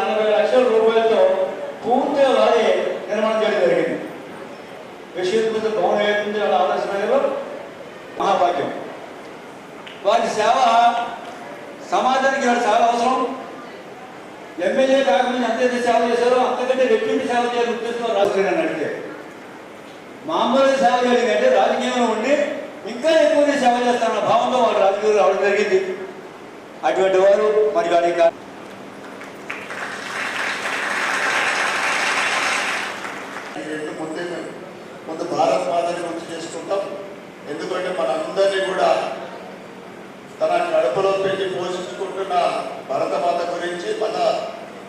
నలభై లక్షల రూపాయలతో పూర్తిగా వారి నిర్మాణం చేయడం జరిగింది. విశ్వవిద్యాలయ భవనం ఏదైతుంది వాళ్ళ ఆదర్శనగర్లో మహాభాగ్యం. వారి సేవ సమాజానికి వారి సేవ అవసరం. ఎమ్మెల్యే కాకుండా ఎంతైతే సేవ చేశారో అంతకంటే రెట్టింటి సేవ చేయాలని ఉద్దేశంతో రాజకీయాన్ని అడిగితే మామూలుగా సేవ చేయడం రాజకీయంలో ఉండి ఇంకా ఎక్కువ సేవ చేస్తారన్న భావంతో వాళ్ళు రాజకీయాలు రావడం జరిగింది. అటువంటి వారు మరి వారి యొక్క ఈ రెండు ముందే మేము ముందు భారత్ మాతని గురించి చేసుకుంటాం ఎందుకంటే మనందరినీ కూడా తన కడుపులో పెట్టి పోషించుకుంటున్న భరతమాత గురించి మన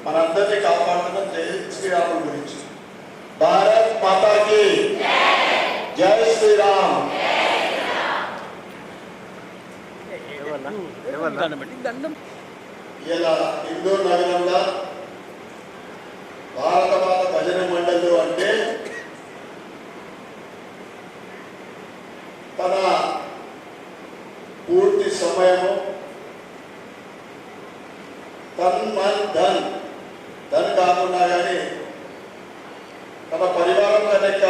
మనందరినీ కాపాడుతున్న జై శ్రీరాముల గురించి. భారత్ మాతాకి జై శ్రీరామ్. ఇలా హిందూ నగరంలో భారతమాత భజన మండలి అంటే తన పూర్తి సమయము తన్ మన్ ధన్. ధన్ కాకుండా కానీ తన పరివారం కనుక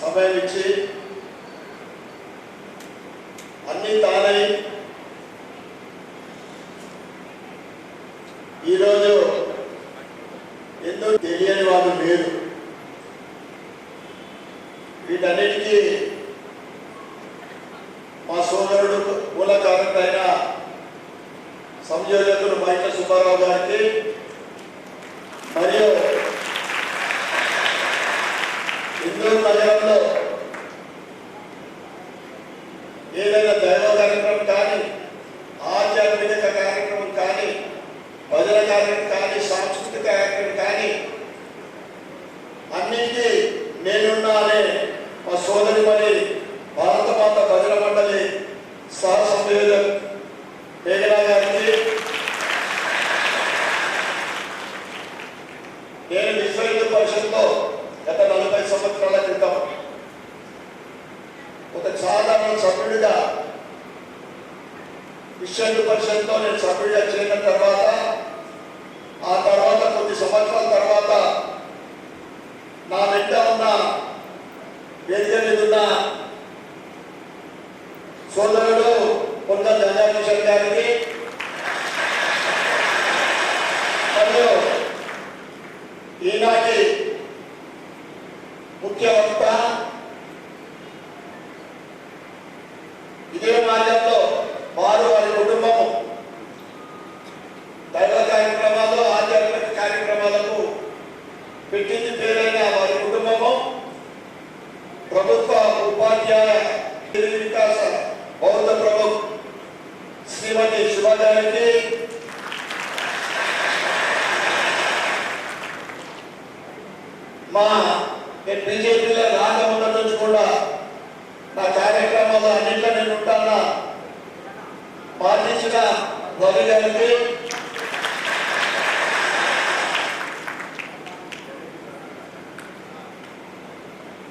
సమయం ఇచ్చి అన్ని తానై ఈరోజు ఎందుకు తెలియని వాళ్ళు లేరు. సుబ్బారావు గారికి మరియు ఇందూరు నగరంలో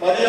మరియు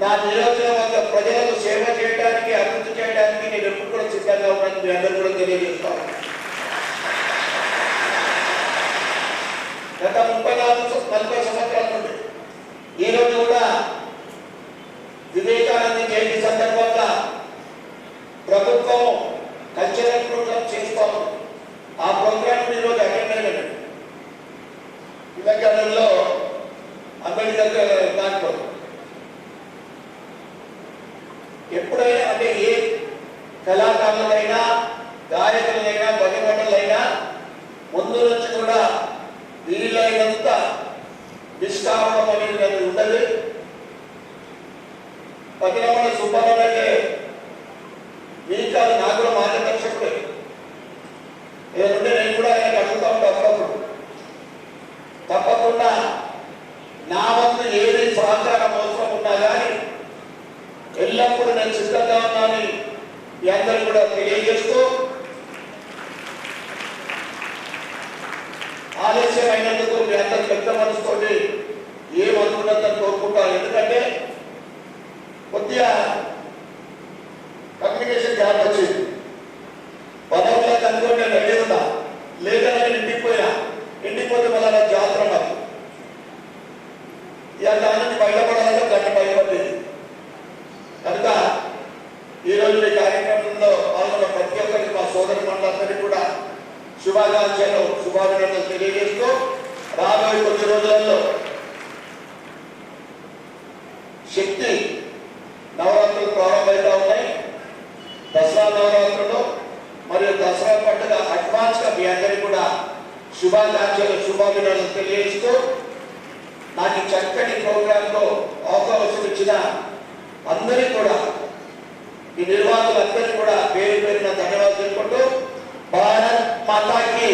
నా నియోజకవర్గ ప్రజలకు సేవ చేయడానికి అభివృద్ధి చేయడానికి నేను ఎప్పుడు కూడా సిద్ధంగా ఉన్నాను మీ అందరూ కూడా తెలియజేస్తాను గత ముప్పై నాలుగు నలభై సంవత్సరాల నుండి ఈ రోజు కూడా వివేకానంద జయంతి సందర్భంగా ప్రభుత్వం కల్చరల్ ప్రోగ్రామ్ చేస్తాం ఆ ప్రోగ్రామ్ ఈరోజు అటెండ్ అయ్యాను తెలంగాణలో అంబేద్కర్ దాంట్లో ఎప్పుడైనా అంటే ఏ కళాకారులైనా గాయకులైనా భజనలైనా ముందు నుంచి కూడా వీళ్ళైనంత నిష్కామం అనేది అది ఉండదు. పతిరమణ సుబ్బారావు అంటే మీకు కాదు నాకు కూడా మార్గదర్శకుడే ఏదంటే నేను కూడా ఆయన అడుగుతా ఉంటా అప్పుడప్పుడు తప్పకుండా నా వంతు ఏది సహకారం అవసరం ఉన్నా కానీ ఎల్లప్పుడూ నేను సిద్ధంగా ఉన్నానని మీ అందరూ కూడా తెలియజేస్తూ ఆలస్యమైనందుకు మీ అందరు పెద్ద మనసుతోటి ఏమనుకున్నదని కోరుకుంటాను ఎందుకంటే కొద్దిగా కమ్యూనికేషన్ గ్యాప్ వచ్చింది పదవుల్లో కనుక్కొని నేను రెడీ ఉన్నా లేక నేను ఇంటికి పోయినా ఇంటికి పోతే మళ్ళీ నా జాతర నాకు ఇక దాని నుంచి బయటపడాలంటే గంట బయటపడింది కనుక ఈరోజు ఈ కార్యక్రమంలో పాల్గొన్న ప్రతి ఒక్కరికి మా సోదరి మండలందరికీ కూడా శుభాకాంక్షలు శుభాభినందనలు తెలియజేస్తూ రాబోయే కొద్ది రోజులలో శక్తి నవరాత్రులు ప్రారంభమవుతా ఉన్నాయి. దసరా నవరాత్రులు మరియు దసరా పండుగ అడ్వాన్స్గా మీ అందరికీ కూడా శుభాకాంక్షలు శుభాభినందనలు తెలియజేస్తూ నాకు చక్కటి చక్కని ప్రోగ్రామ్లో అవకాశం ఇచ్చిన అందరికీ కూడా ఈ నిర్వాహకులందరికీ కూడా పేరు పేరున ధన్యవాదాలు తెలుపుకుంటూ భారత్ మాతాకి